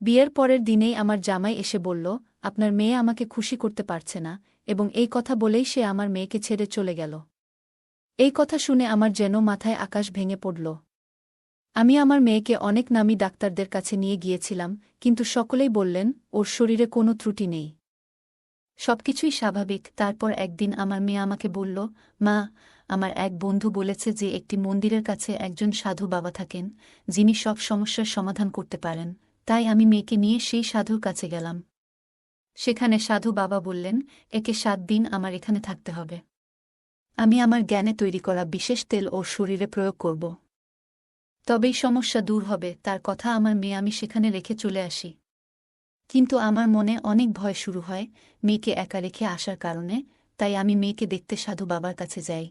বিয়ের পরের দিনেই আমার জামাই এসে বলল, আপনার মেয়ে আমাকে খুশি করতে পারছে না, এবং এই কথা বলেই সে আমার মেয়েকে ছেড়ে চলে গেল। এই কথা শুনে আমার যেন মাথায় আকাশ ভেঙে পড়ল। আমি আমার মেয়েকে অনেক নামী ডাক্তারদের কাছে নিয়ে গিয়েছিলাম, কিন্তু সকলেই বললেন, ওর শরীরে কোনো ত্রুটি নেই। সবকিছুই স্বাভাবিক। তারপর একদিন আমার মেয়ে আমাকে বলল, মা, আমার এক বন্ধু বলেছে যে একটি মন্দিরের কাছে একজন সাধু বাবা থাকেন, যিনি সব সমস্যার সমাধান করতে পারেন। তাই আমি মেয়েকে নিয়ে সেই সাধুর কাছে গেলাম। সেখানে সাধু বাবা বললেন, একে সাত দিন আমার এখানে থাকতে হবে। আমি আমার জ্ঞানে তৈরি করা বিশেষ তেল ওর শরীরে প্রয়োগ করব। তবেই সমস্যা দূর হবে, তার কথা আমার মেয়ে আমি সেখানে রেখে চলে আসি। কিন্তু আমার মনে অনেক ভয় শুরু হয় মেয়েকে একা রেখে আসার কারণে, তাই আমি মেয়েকে দেখতে সাধু বাবার কাছে যাই।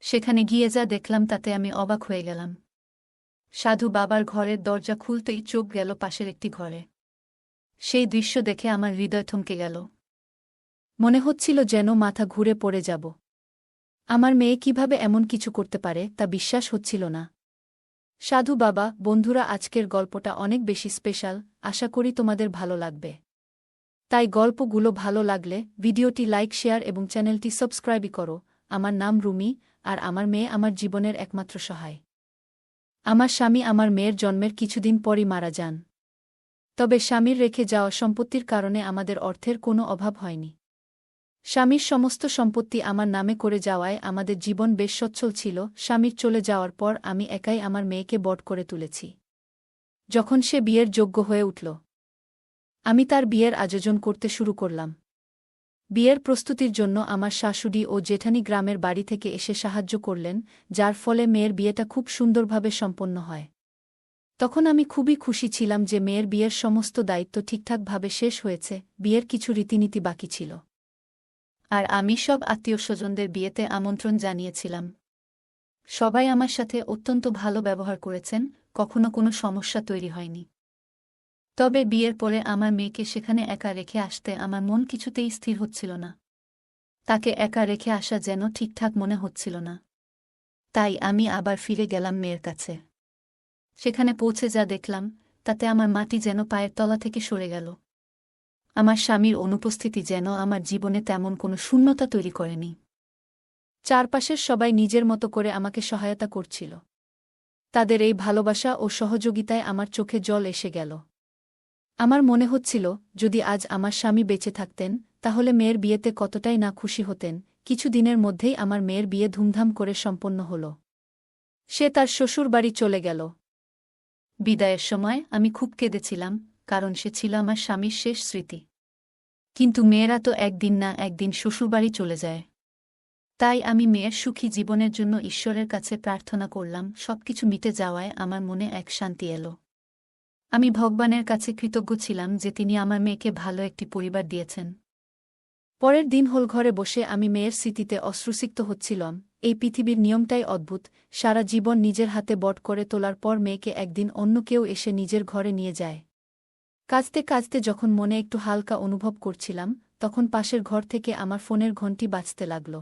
সেখানে গিয়ে যা দেখলাম তাতে আমি অবাক হয়ে গেলাম। সাধু বাবার ঘরের দরজা খুলতেই চোখ গেল পাশের একটি ঘরে। সেই দৃশ্য দেখে আমার হৃদয় থমকে গেল। মনে হচ্ছিল যেন মাথা ঘুরে পড়ে যাব। আমার মেয়ে কীভাবে এমন কিছু করতে পারে তা বিশ্বাস হচ্ছিল না। সাধু বাবা, বন্ধুরা, আজকের গল্পটা অনেক বেশি স্পেশাল, আশা করি তোমাদের ভালো লাগবে। তাই গল্পগুলো ভালো লাগলে ভিডিওটি লাইক, শেয়ার এবং চ্যানেলটি সাবস্ক্রাইবই করো। আমার নাম রুমি, আর আমার মেয়ে আমার জীবনের একমাত্র সহায়। আমার স্বামী আমার মেয়ের জন্মের কিছুদিন পরই মারা যান। তবে স্বামীর রেখে যাওয়া সম্পত্তির কারণে আমাদের অর্থের কোনো অভাব হয়নি। স্বামীর সমস্ত সম্পত্তি আমার নামে করে যাওয়ায় আমাদের জীবন বেশ সচ্ছল ছিল। স্বামীর চলে যাওয়ার পর আমি একাই আমার মেয়েকে বট করে তুলেছি। যখন সে বিয়ের যোগ্য হয়ে উঠল, আমি তার বিয়ের আয়োজন করতে শুরু করলাম। বিয়ের প্রস্তুতির জন্য আমার শাশুড়ি ও জেঠানি গ্রামের বাড়ি থেকে এসে সাহায্য করলেন, যার ফলে মেয়ের বিয়েটা খুব সুন্দরভাবে সম্পন্ন হয়। তখন আমি খুবই খুশি ছিলাম যে মেয়ের বিয়ের সমস্ত দায়িত্ব ঠিকঠাকভাবে শেষ হয়েছে, বিয়ের কিছু রীতিনীতি বাকি ছিল। আর আমি সব আত্মীয় স্বজনদের বিয়েতে আমন্ত্রণ জানিয়েছিলাম। সবাই আমার সাথে অত্যন্ত ভালো ব্যবহার করেছেন, কখনো কোনো সমস্যা তৈরি হয়নি। তবে বিয়ের পরে আমার মেয়েকে সেখানে একা রেখে আসতে আমার মন কিছুতেই স্থির হচ্ছিল না। তাকে একা রেখে আসা যেন ঠিকঠাক মনে হচ্ছিল না। তাই আমি আবার ফিরে গেলাম মেয়ের কাছে। সেখানে পৌঁছে যা দেখলাম, তাতে আমার মাটি যেন পায়ের তলা থেকে সরে গেল। আমার স্বামীর অনুপস্থিতি যেন আমার জীবনে তেমন কোনো শূন্যতা তৈরি করেনি। চারপাশের সবাই নিজের মতো করে আমাকে সহায়তা করছিল। তাদের এই ভালোবাসা ও সহযোগিতায় আমার চোখে জল এসে গেল। আমার মনে হচ্ছিল, যদি আজ আমার স্বামী বেঁচে থাকতেন, তাহলে মেয়ের বিয়েতে কতটাই না খুশি হতেন, কিছু দিনের মধ্যেই আমার মেয়ের বিয়ে ধুমধাম করে সম্পন্ন হল। সে তার শ্বশুর বাড়ি চলে গেল। বিদায়ের সময় আমি খুব কেঁদেছিলাম, কারণ সে ছিল আমার স্বামীর শেষ স্মৃতি। কিন্তু মেয়েরা তো একদিন না একদিন শ্বশুরবাড়ি চলে যায়। তাই আমি মেয়ের সুখী জীবনের জন্য ঈশ্বরের কাছে প্রার্থনা করলাম, সবকিছু মিটে যাওয়ায় আমার মনে এক শান্তি এলো। আমি ভগবানের কাছে কৃতজ্ঞ ছিলাম যে তিনি আমার মেয়েকে ভালো একটি পরিবার দিয়েছেন। পরের দিন হল ঘরে বসে আমি মেয়ের স্মৃতিতে অশ্রুসিক্ত হচ্ছিলাম। এই পৃথিবীর নিয়মটাই অদ্ভুত। সারা জীবন নিজের হাতে বট করে তোলার পর মেয়েকে একদিন অন্য কেউ এসে নিজের ঘরে নিয়ে যায়। কাজতে কাজতে যখন মনে একটু হালকা অনুভব করছিলাম, তখন পাশের ঘর থেকে আমার ফোনের ঘণ্টি বাজতে লাগল।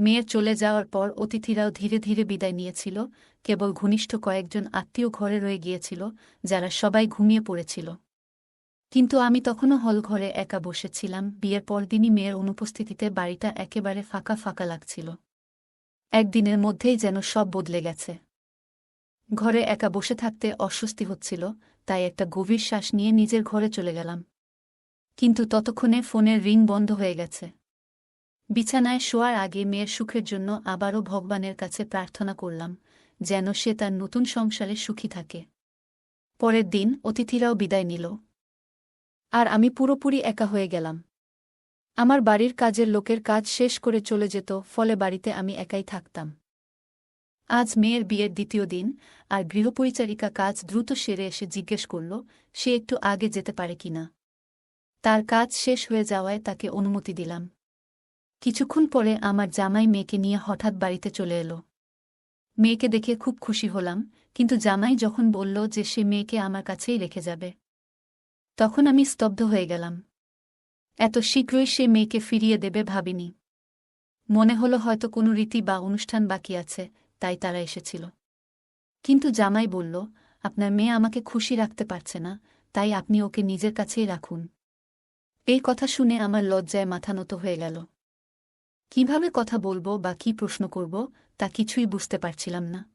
মেয়ের চলে যাওয়ার পর অতিথিরাও ধীরে ধীরে বিদায় নিয়েছিল, কেবল ঘনিষ্ঠ কয়েকজন আত্মীয় ঘরে রয়ে গিয়েছিল, যারা সবাই ঘুমিয়ে পড়েছিল। কিন্তু আমি তখনও হল ঘরে একা বসেছিলাম, বিয়ের পরদিনই মেয়ের অনুপস্থিতিতে বাড়িটা একেবারে ফাঁকা ফাঁকা লাগছিল। একদিনের মধ্যেই যেন সব বদলে গেছে। ঘরে একা বসে থাকতে অস্বস্তি হচ্ছিল, তাই একটা গভীর শ্বাস নিয়ে নিজের ঘরে চলে গেলাম। কিন্তু ততক্ষণে ফোনের রিং বন্ধ হয়ে গেছে। বিছানায় শোয়ার আগে মেয়ের সুখের জন্য আবারও ভগবানের কাছে প্রার্থনা করলাম, যেন সে তার নতুন সংসারে সুখী থাকে। পরের দিন অতিথিরাও বিদায় নিল। আর আমি পুরোপুরি একা হয়ে গেলাম। আমার বাড়ির কাজের লোকের কাজ শেষ করে চলে যেত, ফলে বাড়িতে আমি একাই থাকতাম। আজ মেয়ের বিয়ের দ্বিতীয় দিন, আর গৃহপরিচারিকা কাজ দ্রুত সেরে এসে জিজ্ঞেস করল, সে একটু আগে যেতে পারে কিনা? তার কাজ শেষ হয়ে যাওয়ায় তাকে অনুমতি দিলাম। কিছুক্ষণ পরে আমার জামাই মেয়েকে নিয়ে হঠাৎ বাড়িতে চলে এলো। মেয়েকে দেখে খুব খুশি হলাম, কিন্তু জামাই যখন বলল যে সে মেয়েকে আমার কাছেই রেখে যাবে, তখন আমি স্তব্ধ হয়ে গেলাম। এত শীঘ্রই সে মেয়েকে ফিরিয়ে দেবে ভাবিনি। মনে হলো হয়তো কোনো রীতি বা অনুষ্ঠান বাকি আছে, তাই তারা এসেছিল। কিন্তু জামাই বলল, আপনার মেয়ে আমাকে খুশি রাখতে পারছে না, তাই আপনি ওকে নিজের কাছেই রাখুন। এই কথা শুনে আমার লজ্জায় মাথা নত হয়ে গেল। কীভাবে কথা বলব বা কি প্রশ্ন করব তা কিছুই বুঝতে পারছিলাম না।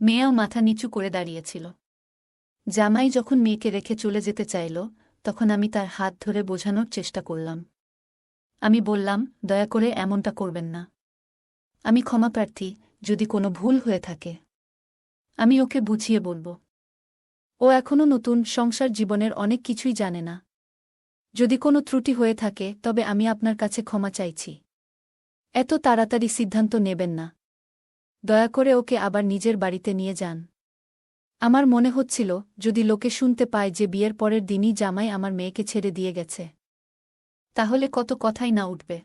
মেয়েও মাথা নিচু করে দাঁড়িয়েছিল। জামাই যখন মেয়েকে রেখে চলে যেতে চাইল, তখন আমি তার হাত ধরে বোঝানোর চেষ্টা করলাম। আমি বললাম, দয়া করে এমনটা করবেন না। আমি ক্ষমাপ্রার্থী যদি কোনো ভুল হয়ে থাকে। আমি ওকে বুঝিয়ে বলব। ও এখনও নতুন, সংসার জীবনের অনেক কিছুই জানে না। যদি কোনো ত্রুটি হয়ে থাকে, তবে আমি আপনার কাছে ক্ষমা চাইছি। এত তাড়াতাড়ি সিদ্ধান্ত নেবেন না। দয়া করে ওকে আবার নিজের বাড়িতে নিয়ে যান। আমার মনে হচ্ছিল, যদি লোকে শুনতে পায় যে বিয়ের পরের দিনই জামাই আমার মেয়েকে ছেড়ে দিয়ে গেছে, তাহলে কত কথাই না উঠবে।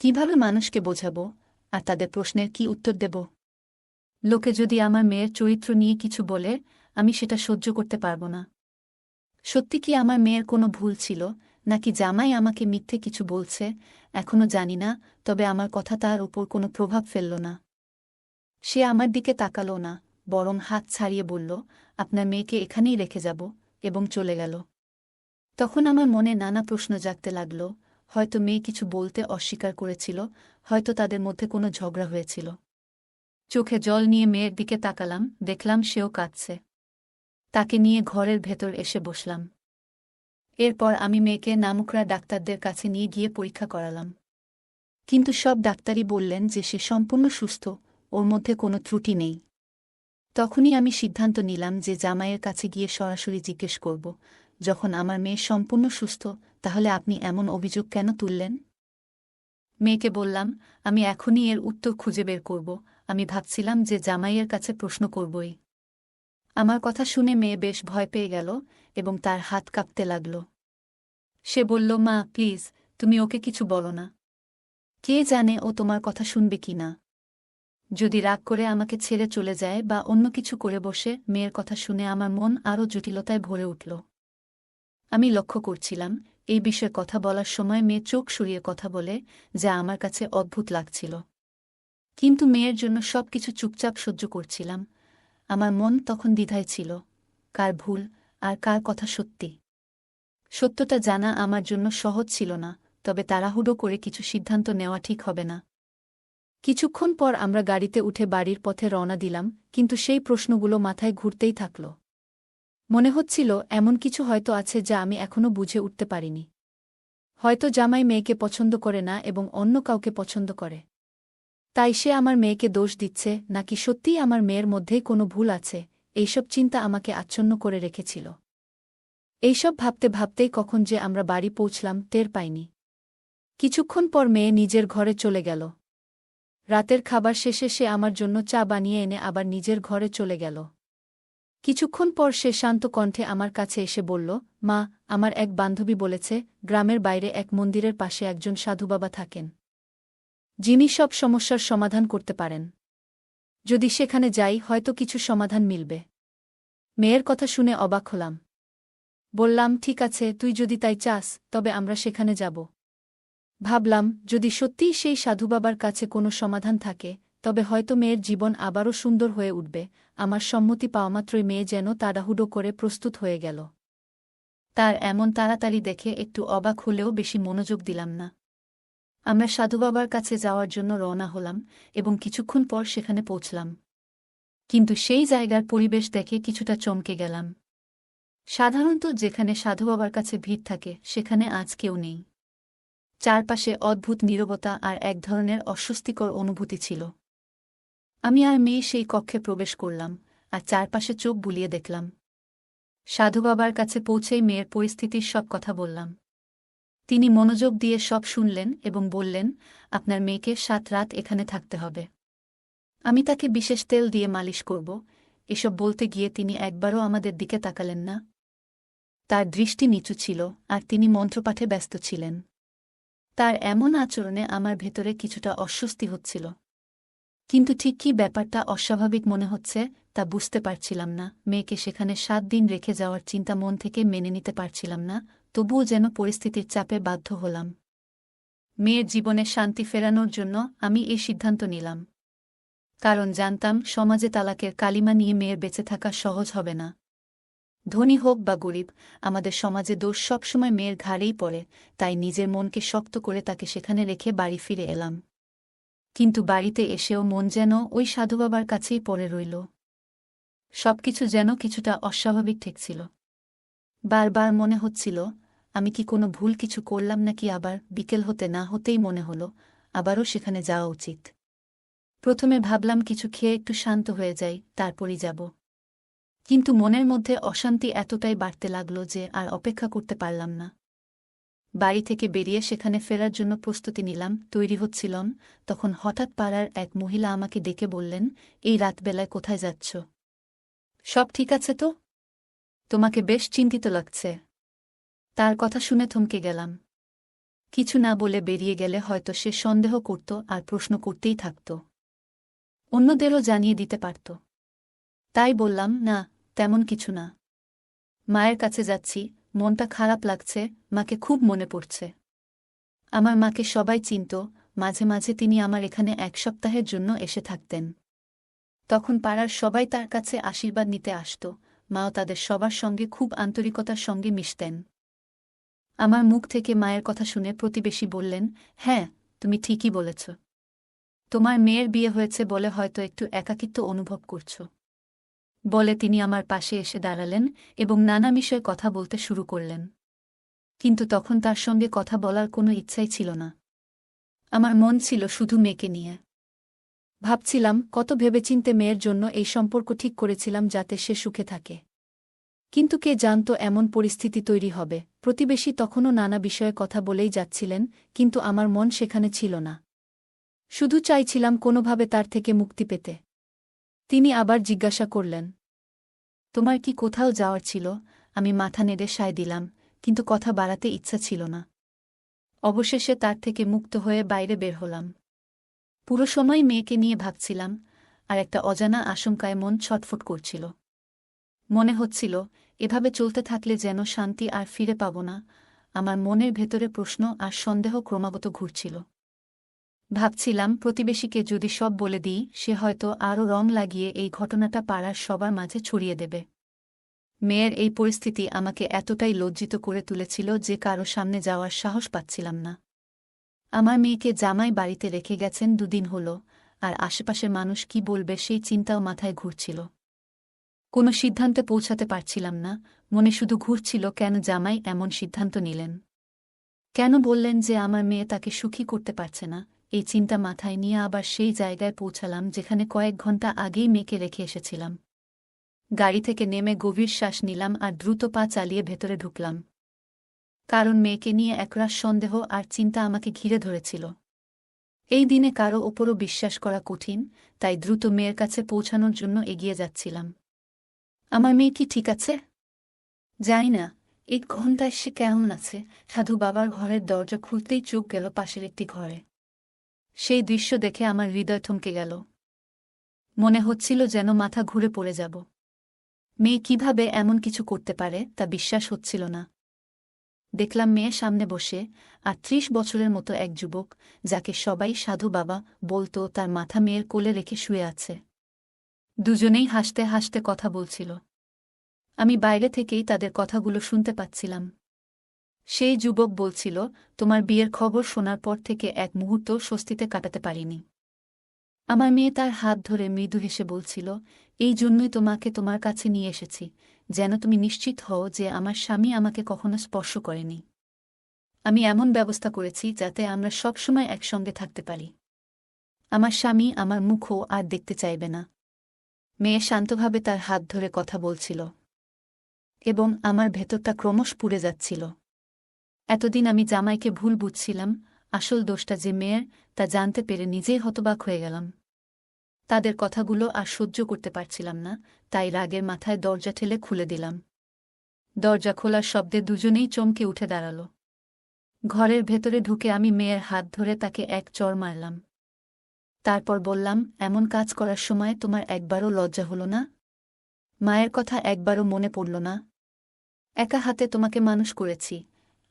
কীভাবে মানুষকে বোঝাবো, আর তাদের প্রশ্নের কি উত্তর দেব? লোকে যদি আমার মেয়ের চরিত্র নিয়ে কিছু বলে, আমি সেটা সহ্য করতে পারব না। সত্যি কি আমার মেয়ের কোনো ভুল ছিল, নাকি জামাই আমাকে মিথ্যে কিছু বলছে এখনও জানি না, তবে আমার কথা তার উপর কোনো প্রভাব ফেলল না। সে আমার দিকে তাকালো না, বরং হাত ছাড়িয়ে বলল, আপনার মেয়েকে এখানেই রেখে যাব, এবং চলে গেল। তখন আমার মনে নানা প্রশ্ন জাগতে লাগল, হয়তো মেয়ে কিছু বলতে অস্বীকার করেছিল, হয়তো তাদের মধ্যে কোনো ঝগড়া হয়েছিল। চোখে জল নিয়ে মেয়ের দিকে তাকালাম, দেখলাম সেও কাঁদছে। তাকে নিয়ে ঘরের ভেতর এসে বসলাম। এরপর আমি মেয়েকে নামুকরা ডাক্তারদের কাছে নিয়ে গিয়ে পরীক্ষা করালাম। কিন্তু সব ডাক্তারই বললেন যে সে সম্পূর্ণ সুস্থ, ওর মধ্যে কোনো ত্রুটি নেই। তখনই আমি সিদ্ধান্ত নিলাম যে জামাইয়ের কাছে গিয়ে সরাসরি জিজ্ঞেস করব, যখন আমার মেয়ে সম্পূর্ণ সুস্থ, তাহলে আপনি এমন অভিযোগ কেন তুললেন? মেয়েকে বললাম, আমি এখনই এর উত্তর খুঁজে বের করব। আমি ভাবছিলাম যে জামাইয়ের কাছে প্রশ্ন করবই। আমার কথা শুনে মেয়ে বেশ ভয় পেয়ে গেল এবং তার হাত কাঁপতে লাগল। সে বলল, মা, প্লিজ, তুমি ওকে কিছু বলো না। কে জানে ও তোমার কথা শুনবে কি না। যদি রাগ করে আমাকে ছেড়ে চলে যায় বা অন্য কিছু করে বসে, মেয়ের কথা শুনে আমার মন আরও জটিলতায় ভরে উঠল। আমি লক্ষ্য করছিলাম, এই বিষয়ে কথা বলার সময় মেয়ে চোখ সরিয়ে কথা বলে, যা আমার কাছে অদ্ভুত লাগছিল। কিন্তু মেয়ের জন্য সব কিছু চুপচাপ সহ্য করছিলাম আমার মন তখন দ্বিধায় ছিল, কার ভুল আর কার কথা সত্যি। সত্যটা জানা আমার জন্য সহজ ছিল না, তবে তাড়াহুড়ো করে কিছু সিদ্ধান্ত নেওয়া ঠিক হবে না। কিছুক্ষণ পর আমরা গাড়িতে উঠে বাড়ির পথে রওনা দিলাম, কিন্তু সেই প্রশ্নগুলো মাথায় ঘুরতেই থাকল। মনে হচ্ছিল, এমন কিছু হয়তো আছে যা আমি এখনও বুঝে উঠতে পারিনি। হয়তো জামাই মেয়েকে পছন্দ করে না এবং অন্য কাউকে পছন্দ করে। তাই সে আমার মেয়েকে দোষ দিচ্ছে, নাকি সত্যিই আমার মেয়ের মধ্যেই কোনো ভুল আছে? এইসব চিন্তা আমাকে আচ্ছন্ন করে রেখেছিল। এইসব ভাবতে ভাবতেই কখন যে আমরা বাড়ি পৌঁছলাম, টের পাইনি। কিছুক্ষণ পর মেয়ে নিজের ঘরে চলে গেল। রাতের খাবার শেষে সে আমার জন্য চা বানিয়ে এনে আবার নিজের ঘরে চলে গেল। কিছুক্ষণ পর সে শান্ত কণ্ঠে আমার কাছে এসে বলল, মা, আমার এক বান্ধবী বলেছে, গ্রামের বাইরে এক মন্দিরের পাশে একজন সাধুবাবা থাকেন। যিনি সব সমস্যার সমাধান করতে পারেন। যদি সেখানে যাই, হয়তো কিছু সমাধান মিলবে। মেয়ের কথা শুনে অবাক হলাম। বললাম, ঠিক আছে, তুই যদি তাই চাস, তবে আমরা সেখানে যাব। ভাবলাম, যদি সত্যিই সেই সাধুবাবার কাছে কোনো সমাধান থাকে, তবে হয়তো মেয়ের জীবন আবারও সুন্দর হয়ে উঠবে। আমার সম্মতি পাওয়ামাত্রই মেয়ে যেন তাড়াহুড়ো করে প্রস্তুত হয়ে গেল। তার এমন তাড়াতাড়ি দেখে একটু অবাক হলেও বেশি মনোযোগ দিলাম না। আমরা সাধুবাবার কাছে যাওয়ার জন্য রওনা হলাম এবং কিছুক্ষণ পর সেখানে পৌঁছলাম। কিন্তু সেই জায়গার পরিবেশ দেখে কিছুটা চমকে গেলাম। সাধারণত যেখানে সাধুবাবার কাছে ভিড় থাকে, সেখানে আজ কেউ নেই। চারপাশে অদ্ভুত নীরবতা আর এক ধরনের অস্বস্তিকর অনুভূতি ছিল। আমি আর মেয়ে সেই কক্ষে প্রবেশ করলাম আর চারপাশে চোখ বুলিয়ে দেখলাম। সাধুবাবার কাছে পৌঁছেই মেয়ের পরিস্থিতির সব কথা বললাম। তিনি মনোযোগ দিয়ে সব শুনলেন এবং বললেন, আপনার মেয়েকে সাত রাত এখানে থাকতে হবে। আমি তাকে বিশেষ তেল দিয়ে মালিশ করব। এসব বলতে গিয়ে তিনি একবারও আমাদের দিকে তাকালেন না। তার দৃষ্টি নিচু ছিল, আর তিনি মন্ত্রপাঠে ব্যস্ত ছিলেন। তার এমন আচরণে আমার ভেতরে কিছুটা অস্বস্তি হচ্ছিল। কিন্তু ঠিক কি ব্যাপারটা অস্বাভাবিক মনে হচ্ছে, তা বুঝতে পারছিলাম না। মেয়েকে সেখানে সাত দিন রেখে যাওয়ার চিন্তা মন থেকে মেনে নিতে পারছিলাম না। তবুও যেন পরিস্থিতির চাপে বাধ্য হলাম। মেয়ের জীবনে শান্তি ফেরানোর জন্য আমি এই সিদ্ধান্ত নিলাম। কারণ জানতাম সমাজে তালাকের কালিমা নিয়ে মেয়ের বেঁচে থাকা সহজ হবে না। ধনী হোক বা গরিব, আমাদের সমাজে দোষ সবসময় মেয়ের ঘাড়েই পড়ে, তাই নিজের মনকে শক্ত করে তাকে সেখানে রেখে বাড়ি ফিরে এলাম। কিন্তু বাড়িতে এসেও মন যেন ওই সাধুবাবার কাছেই পড়ে রইল। সবকিছু যেন কিছুটা অস্বাভাবিক ঠেকছিল। বারবার মনে হচ্ছিল, আমি কি কোনো ভুল কিছু করলাম নাকি আবার বিকেল হতে না হতেই মনে হলো, আবারও সেখানে যাওয়া উচিত। প্রথমে ভাবলাম কিছু খেয়ে একটু শান্ত হয়ে যাই, তারপরই যাব। কিন্তু মনের মধ্যে অশান্তি এতটাই বাড়তে লাগল যে আর অপেক্ষা করতে পারলাম না। বাড়ি থেকে বেরিয়ে সেখানে ফেরার জন্য প্রস্তুতি নিলাম, তৈরি হচ্ছিলাম, তখন হঠাৎ পাড়ার এক মহিলা আমাকে ডেকে বললেন, এই রাতবেলায় কোথায় যাচ্ছ? সব ঠিক আছে তো? তোমাকে বেশ চিন্তিত লাগছে। তার কথা শুনে থমকে গেলাম। কিছু না বলে বেরিয়ে গেলে হয়তো সে সন্দেহ করত আর প্রশ্ন করতেই থাকত। অন্যদেরও জানিয়ে দিতে পারত। তাই বললাম, না, তেমন কিছু না। মায়ের কাছে যাচ্ছি, মনটা খারাপ লাগছে, মাকে খুব মনে পড়ছে। আমার মাকে সবাই চিনত, মাঝে মাঝে তিনি আমার এখানে এক সপ্তাহের জন্য এসে থাকতেন। তখন পাড়ার সবাই তার কাছে আশীর্বাদ নিতে আসত মাও তাদের সবার সঙ্গে খুব আন্তরিকতার সঙ্গে মিশতেন। আমার মুখ থেকে মায়ের কথা শুনে প্রতিবেশী বললেন হ্যাঁ তুমি ঠিকই বলেছ। তোমার মেয়ের বিয়ে হয়েছে বলে হয়তো একটু একাকিত্ব অনুভব করছ। বলে তিনি আমার পাশে এসে দাঁড়ালেন এবং নানা বিষয়ে কথা বলতে শুরু করলেন। কিন্তু তখন তার সঙ্গে কথা বলার কোনো ইচ্ছাই ছিল না। আমার মন ছিল শুধু মেয়েকে নিয়ে। ভাবছিলাম, কত ভেবেচিন্তে মেয়ের জন্য এই সম্পর্ক ঠিক করেছিলাম যাতে সে সুখে থাকে। কিন্তু কে জানত এমন পরিস্থিতি তৈরি হবে। প্রতিবেশী তখনও নানা বিষয়ে কথা বলেই যাচ্ছিলেন, কিন্তু আমার মন সেখানে ছিল না। শুধু চাইছিলাম কোনোভাবে তার থেকে মুক্তি পেতে। তিনি আবার জিজ্ঞাসা করলেন, তোমার কি কোথাও যাওয়ার ছিল? আমি মাথা নেড়ে সায় দিলাম, কিন্তু কথা বাড়াতে ইচ্ছা ছিল না। অবশেষে তার থেকে মুক্ত হয়ে বাইরে বের হলাম। পুরো সময় মেয়েকে নিয়ে ভাবছিলাম, আর একটা অজানা আশঙ্কায় মন ছটফট করছিল। মনে হচ্ছিল, এভাবে চলতে থাকলে যেন শান্তি আর ফিরে পাব না, আমার মনের ভেতরে প্রশ্ন আর সন্দেহ ক্রমাগত ঘুরছিল। ভাবছিলাম প্রতিবেশীকে যদি সব বলে দিই, সে হয়তো আরও রং লাগিয়ে এই ঘটনাটা পাড়ার সবার মাঝে ছড়িয়ে দেবে। মেয়ের এই পরিস্থিতি আমাকে এতটাই লজ্জিত করে তুলেছিল যে কারও সামনে যাওয়ার সাহস পাচ্ছিলাম না। আমার মেয়েকে জামাই বাড়িতে রেখে গেছেন দুদিন হল, আর আশেপাশের মানুষ কি বলবে সেই চিন্তাও মাথায় ঘুরছিল। কোনো সিদ্ধান্তে পৌঁছাতে পারছিলাম না, মনে শুধু ঘুরছিল কেন জামাই এমন সিদ্ধান্ত নিলেন। কেন বললেন যে আমার মেয়ে তাকে সুখী করতে পারছে না, এই চিন্তা মাথায় নিয়ে আবার সেই জায়গায় পৌঁছালাম যেখানে কয়েক ঘণ্টা আগেই মেয়েকে রেখে এসেছিলাম। গাড়ি থেকে নেমে গভীর শ্বাস নিলাম আর দ্রুত পা চালিয়ে ভেতরে ঢুকলাম। কারণ মেয়েকে নিয়ে একরাশ সন্দেহ আর চিন্তা আমাকে ঘিরে ধরেছিল। এই দিনে কারও ওপরও বিশ্বাস করা কঠিন, তাই দ্রুত মেয়ের কাছে পৌঁছানোর জন্য এগিয়ে যাচ্ছিলাম। আমার মেয়ে কি ঠিক আছে? জানি না, এক ঘন্টায় সে কেমন আছে? সাধু বাবার ঘরের দরজা খুলতেই চোখ গেল পাশের একটি ঘরে। সেই দৃশ্য দেখে আমার হৃদয় থমকে গেল। মনে হচ্ছিল যেন মাথা ঘুরে পড়ে যাব। মেয়ে কীভাবে এমন কিছু করতে পারে তা বিশ্বাস হচ্ছিল না। দেখলাম মেয়ে সামনে বসে আর ত্রিশ বছরের মতো এক যুবক যাকে সবাই সাধু বাবা বলতো তার মাথা মেয়ের কোলে রেখে শুয়ে আছে। দুজনেই হাসতে হাসতে কথা বলছিল। আমি বাইরে থেকেই তাদের কথাগুলো শুনতে পাচ্ছিলাম। সেই যুবক বলছিল, তোমার বিয়ের খবর শোনার পর থেকে এক মুহূর্ত স্বস্তিতে কাটাতে পারিনি। আমার মেয়ে তার হাত ধরে মৃদু হেসে বলছিল, এই জন্যই তোমাকে তোমার কাছে নিয়ে এসেছি। যেন তুমি নিশ্চিত হও যে আমার স্বামী আমাকে কখনো স্পর্শ করেনি। আমি এমন ব্যবস্থা করেছি যাতে আমরা সবসময় একসঙ্গে থাকতে পারি। আমার স্বামী আমার মুখও আর দেখতে চাইবে না। মেয়ে শান্তভাবে তার হাত ধরে কথা বলছিল। এবং আমার ভেতরটা ক্রমশ পুড়ে যাচ্ছিল। এতদিন আমি জামাইকে ভুল বুঝছিলাম, আসল দোষটা যে মেয়ের, তা জানতে পেরে নিজেই হতবাক হয়ে গেলাম। তাদের কথাগুলো আর সহ্য করতে পারছিলাম না, তাই রাগের মাথায় দরজা ঠেলে খুলে দিলাম। দরজা খোলার শব্দে দুজনেই চমকে উঠে দাঁড়াল। ঘরের ভেতরে ঢুকে আমি মেয়ের হাত ধরে তাকে এক চর মারলাম। তারপর বললাম, এমন কাজ করার সময় তোমার একবারও লজ্জা হল না? মায়ের কথা একবারও মনে পড়ল না। একা হাতে তোমাকে মানুষ করেছি,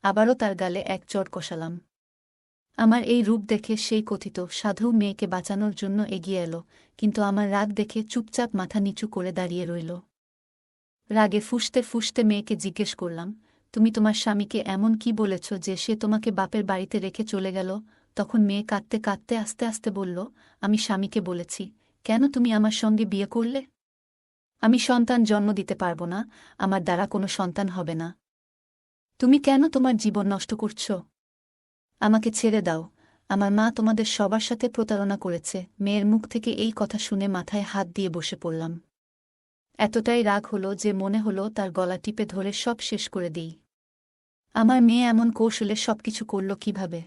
আবারও তার গালে এক চর কষালাম। আমার এই রূপ দেখে সেই কথিত সাধু মেয়েকে বাঁচানোর জন্য এগিয়ে এলো, কিন্তু আমার রাগ দেখে চুপচাপ মাথা নিচু করে দাঁড়িয়ে রইল। রাগে ফুসতে ফুসতে মেয়েকে জিজ্ঞেস করলাম, তুমি তোমার স্বামীকে এমন কি বলেছ যে সে তোমাকে বাপের বাড়িতে রেখে চলে গেল? তখন মেয়ে কাঁদতে কাঁদতে আস্তে আস্তে বলল, আমি স্বামীকে বলেছি, কেন তুমি আমার সঙ্গে বিয়ে করলে? আমি সন্তান জন্ম দিতে পারব না, আমার দ্বারা কোনো সন্তান হবে না। তুমি কেন তোমার জীবন নষ্ট করছ? আমাকে ছেড়ে দাও। আমার মা তোমাদের সবার সাথে প্রতারণা করেছে। মেয়ের মুখ থেকে এই কথা শুনে মাথায় হাত দিয়ে বসে পড়লাম। এতটাই রাগ হলো যে মনে হলো তার গলা টিপে ধরে সব শেষ করে দিই। আমার মেয়ে এমন কৌশলে সবকিছু করল কীভাবে?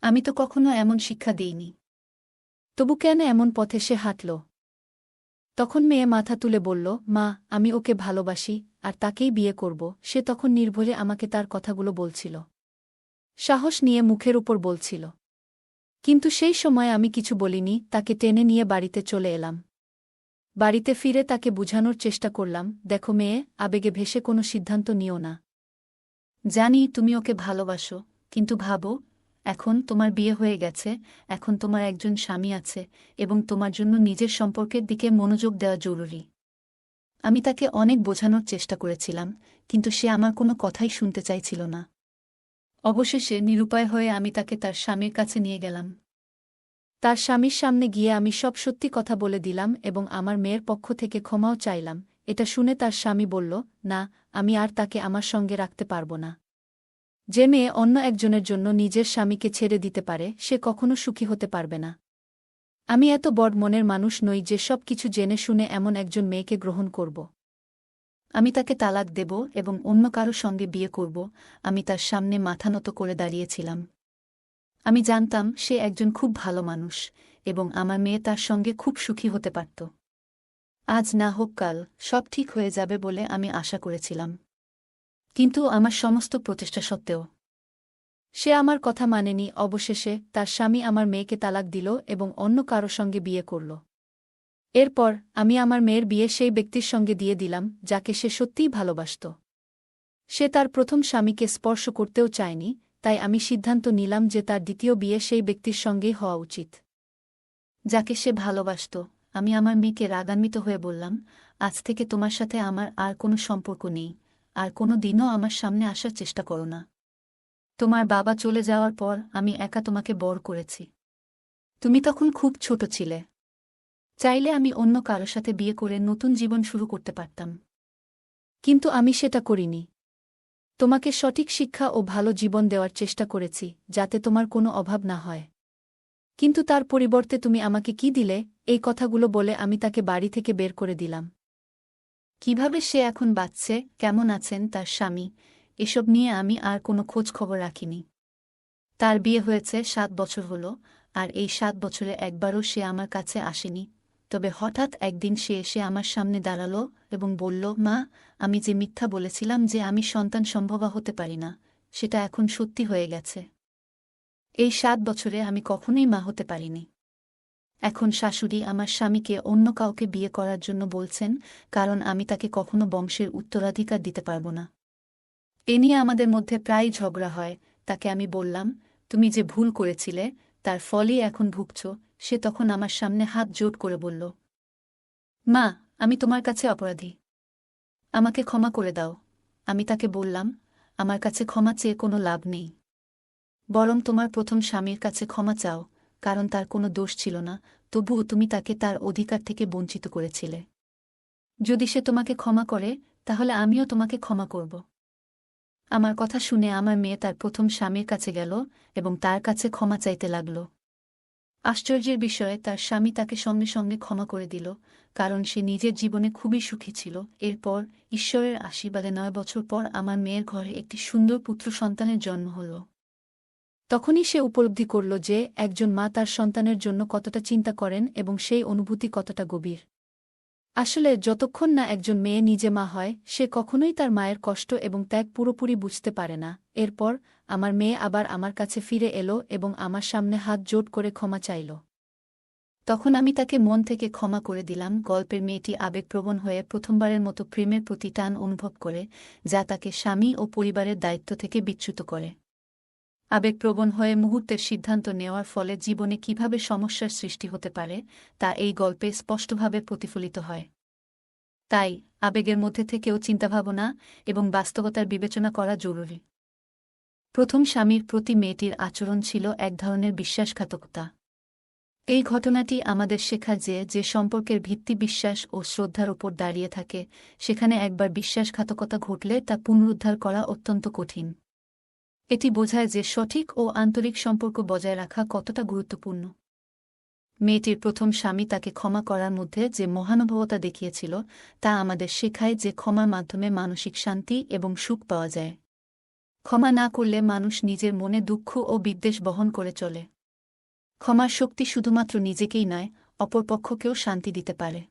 আমি তো কখনো এমন শিক্ষা দিইনি। তবু কেন এমন পথে সে হাঁটল? তখন মেয়ে মাথা তুলে বলল, মা, আমি ওকে ভালোবাসি, আর তাকেই বিয়ে করব। সে তখন নির্ভরে আমাকে তার কথাগুলো বলছিল। সাহস নিয়ে মুখের উপর বলছিল। কিন্তু সেই সময় আমি কিছু বলিনি, তাকে টেনে নিয়ে বাড়িতে চলে এলাম। বাড়িতে ফিরে তাকে বুঝানোর চেষ্টা করলাম, দেখো মেয়ে, আবেগে ভেসে কোনো সিদ্ধান্ত নিও না। জানি তুমি ওকে ভালোবাসো, কিন্তু ভাবো, এখন তোমার বিয়ে হয়ে গেছে, এখন তোমার একজন স্বামী আছে, এবং তোমার জন্য নিজের সম্পর্কের দিকে মনোযোগ দেওয়া জরুরি। আমি তাকে অনেক বোঝানোর চেষ্টা করেছিলাম, কিন্তু সে আমার কোনো কথাই শুনতে চাইছিল না। অবশেষে নিরুপায় হয়ে আমি তাকে তার স্বামীর কাছে নিয়ে গেলাম। তার স্বামীর সামনে গিয়ে আমি সব সত্যি কথা বলে দিলাম এবং আমার মেয়ের পক্ষ থেকে ক্ষমাও চাইলাম। এটা শুনে তার স্বামী বলল, না, আমি আর তাকে আমার সঙ্গে রাখতে পারব না। যে মেয়ে অন্য একজনের জন্য নিজের স্বামীকে ছেড়ে দিতে পারে, সে কখনো সুখী হতে পারবে না। আমি এত বড় মনের মানুষ নই যে সব কিছু জেনে শুনে এমন একজন মেয়েকে গ্রহণ করব। আমি তাকে তালাক দেব এবং অন্য কারও সঙ্গে বিয়ে করব, আমি তার সামনে মাথা নত করে দাঁড়িয়েছিলাম। আমি জানতাম সে একজন খুব ভালো মানুষ এবং আমার মেয়ে তার সঙ্গে খুব সুখী হতে পারত। আজ না হোক কাল, সব ঠিক হয়ে যাবে বলে আমি আশা করেছিলাম। কিন্তু আমার সমস্ত প্রচেষ্টা সত্ত্বেও। সে আমার কথা মানেনি, অবশেষে তার স্বামী আমার মেয়েকে তালাক দিল এবং অন্য কারও সঙ্গে বিয়ে করল। এরপর আমি আমার মেয়ের বিয়ে সেই ব্যক্তির সঙ্গে দিয়ে দিলাম, যাকে সে সত্যিই ভালোবাসত। সে তার প্রথম স্বামীকে স্পর্শ করতেও চায়নি, তাই আমি সিদ্ধান্ত নিলাম যে তার দ্বিতীয় বিয়ে সেই ব্যক্তির সঙ্গেই হওয়া উচিত। যাকে সে ভালোবাসত, আমি আমার মেয়েকে রাগান্বিত হয়ে বললাম, আজ থেকে তোমার সাথে আমার আর কোনো সম্পর্ক নেই, আর কোনো দিনও আমার সামনে আসার চেষ্টা করো না। তোমার বাবা চলে যাওয়ার পর আমি একা তোমাকে বর করেছি। তুমি তখন খুব ছোট ছিলে চাইলে আমি অন্য কারও সাথে বিয়ে করে নতুন জীবন শুরু করতে পারতাম। কিন্তু আমি সেটা করিনি। তোমাকে সঠিক শিক্ষা ও ভালো জীবন দেওয়ার চেষ্টা করেছি, যাতে তোমার কোনো অভাব না হয়। কিন্তু তার পরিবর্তে তুমি আমাকে কি দিলে, এই কথাগুলো বলে আমি তাকে বাড়ি থেকে বের করে দিলাম। কীভাবে সে এখন বাঁচছে, কেমন আছেন, তার স্বামী, এসব নিয়ে আমি আর কোনো খোঁজ খবর রাখিনি। তার বিয়ে হয়েছে সাত বছর হল, আর এই সাত বছরে একবারও সে আমার কাছে আসেনি তবে হঠাৎ একদিন সে এসে আমার সামনে দাঁড়াল এবং বলল, মা, আমি যে মিথ্যা বলেছিলাম যে আমি সন্তান সম্ভবা হতে পারি না, সেটা এখন সত্যি হয়ে গেছে। এই সাত বছরে আমি কখনোই মা হতে পারিনি। এখন শাশুড়ি আমার স্বামীকে অন্য কাউকে বিয়ে করার জন্য বলছেন, কারণ আমি তাকে কখনো বংশের উত্তরাধিকার দিতে পারব না। এ নিয়ে আমাদের মধ্যে প্রায় ঝগড়া হয়। তাকে আমি বললাম, তুমি যে ভুল করেছিলে, তার ফলই এখন ভুগছ সে তখন আমার সামনে হাত জোট করে বলল, মা, আমি তোমার কাছে অপরাধী। আমাকে ক্ষমা করে দাও। আমি তাকে বললাম, আমার কাছে ক্ষমা চেয়ে কোনো লাভ নেই। বরং তোমার প্রথম স্বামীর কাছে ক্ষমা চাও, কারণ তার কোনো দোষ ছিল না। তবুও তুমি তাকে তার অধিকার থেকে বঞ্চিত করেছিলে। যদি সে তোমাকে ক্ষমা করে, তাহলে আমিও তোমাকে ক্ষমা করব। আমার কথা শুনে আমার মেয়ে তার প্রথম স্বামীর কাছে গেল এবং তার কাছে ক্ষমা চাইতে লাগল। আশ্চর্যের বিষয়ে তার স্বামী তাকে সঙ্গে সঙ্গে ক্ষমা করে দিল, কারণ সে নিজের জীবনে খুবই সুখী ছিল। এরপর ঈশ্বরের আশীর্বাদে নয় বছর পর আমার মেয়ের ঘরে একটি সুন্দর পুত্র সন্তানের জন্ম হল। তখনই সে উপলব্ধি করল যে একজন মা তার সন্তানের জন্য কতটা চিন্তা করেন এবং সেই অনুভূতি কতটা গভীর। আসলে যতক্ষণ না একজন মেয়ে নিজে মা হয়, সে কখনোই তার মায়ের কষ্ট এবং ত্যাগ পুরোপুরি বুঝতে পারে না। এরপর, আমার মেয়ে আবার আমার কাছে ফিরে এলো এবং আমার সামনে হাত জোট করে ক্ষমা চাইল। তখন আমি তাকে মন থেকে ক্ষমা করে দিলাম। গল্পের মেয়েটি আবেগপ্রবণ হয়ে প্রথমবারের মতো প্রেমের প্রতি টান অনুভব করে, যা তাকে স্বামী ও পরিবারের দায়িত্ব থেকে বিচ্যুত করে। আবেগপ্রবণ হয়ে মুহূর্তের সিদ্ধান্ত নেওয়ার ফলে জীবনে কীভাবে সমস্যার সৃষ্টি হতে পারে, তা এই গল্পে স্পষ্টভাবে প্রতিফলিত হয়। তাই, আবেগের মধ্যে থেকেও চিন্তাভাবনা এবং বাস্তবতার বিবেচনা করা জরুরি। প্রথম স্বামীর প্রতি মেয়েটির আচরণ ছিল এক ধরনের বিশ্বাসঘাতকতা। এই ঘটনাটি আমাদের শেখা যে যে সম্পর্কের ভিত্তি বিশ্বাস ও শ্রদ্ধার ওপর দাঁড়িয়ে থাকে, সেখানে একবার বিশ্বাসঘাতকতা ঘটলে তা পুনরুদ্ধার করা অত্যন্ত কঠিন। এটি বোঝায় যে সঠিক ও আন্তরিক সম্পর্ক বজায় রাখা কতটা গুরুত্বপূর্ণ। মেয়েটির প্রথম স্বামী তাকে ক্ষমা করার মধ্যে যে মহানুভবতা দেখিয়েছিল, তা আমাদের শেখায় যে ক্ষমার মাধ্যমে মানসিক শান্তি এবং সুখ পাওয়া যায়। ক্ষমা না করলে মানুষ নিজের মনে দুঃখ ও বিদ্বেষ বহন করে চলে। ক্ষমার শক্তি শুধুমাত্র নিজেকেই নয় অপরপক্ষকেও শান্তি দিতে পারে।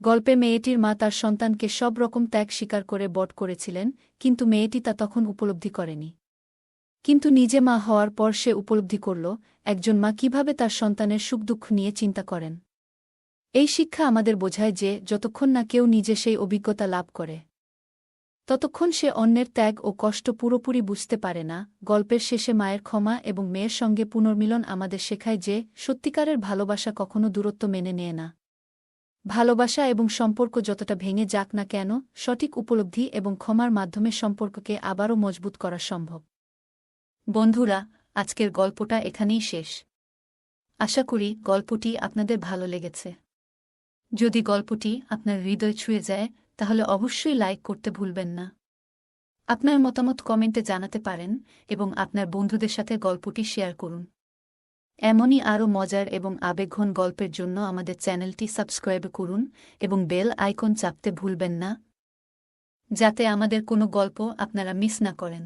গল্পে মেয়েটির মা তার সন্তানকে সব রকম ত্যাগ স্বীকার করে বট করেছিলেন, কিন্তু মেয়েটি তা তখন উপলব্ধি করেনি। কিন্তু নিজে মা হওয়ার পর সে উপলব্ধি করল, একজন মা কীভাবে তার সন্তানের সুখ দুঃখ নিয়ে চিন্তা করেন? এই শিক্ষা আমাদের বোঝায় যে, যতক্ষণ না কেউ নিজে সেই অভিজ্ঞতা লাভ করে, ততক্ষণ সে অন্যের ত্যাগ ও কষ্ট পুরোপুরি বুঝতে পারে না। গল্পের শেষে মায়ের ক্ষমা এবং মেয়ের সঙ্গে পুনর্মিলন আমাদের শেখায় যে, সত্যিকারের ভালোবাসা কখনো দূরত্ব মেনে নেয় না। ভালোবাসা এবং সম্পর্ক যতটা ভেঙে যাক না কেন, সঠিক উপলব্ধি এবং ক্ষমার মাধ্যমে সম্পর্ককে আবারও মজবুত করা সম্ভব। বন্ধুরা, আজকের গল্পটা এখানেই শেষ। আশা করি গল্পটি আপনাদের ভালো লেগেছে। যদি গল্পটি আপনার হৃদয় ছুঁয়ে যায়, তাহলে অবশ্যই লাইক করতে ভুলবেন না। আপনার মতামত কমেন্টে জানাতে পারেন এবং আপনার বন্ধুদের সাথে গল্পটি শেয়ার করুন। এমনই আরও মজার এবং আবেগঘন গল্পের জন্য আমাদের চ্যানেলটি সাবস্ক্রাইব করুন এবং বেল আইকন চাপতে ভুলবেন না, যাতে আমাদের কোনো গল্প আপনারা মিস না করেন।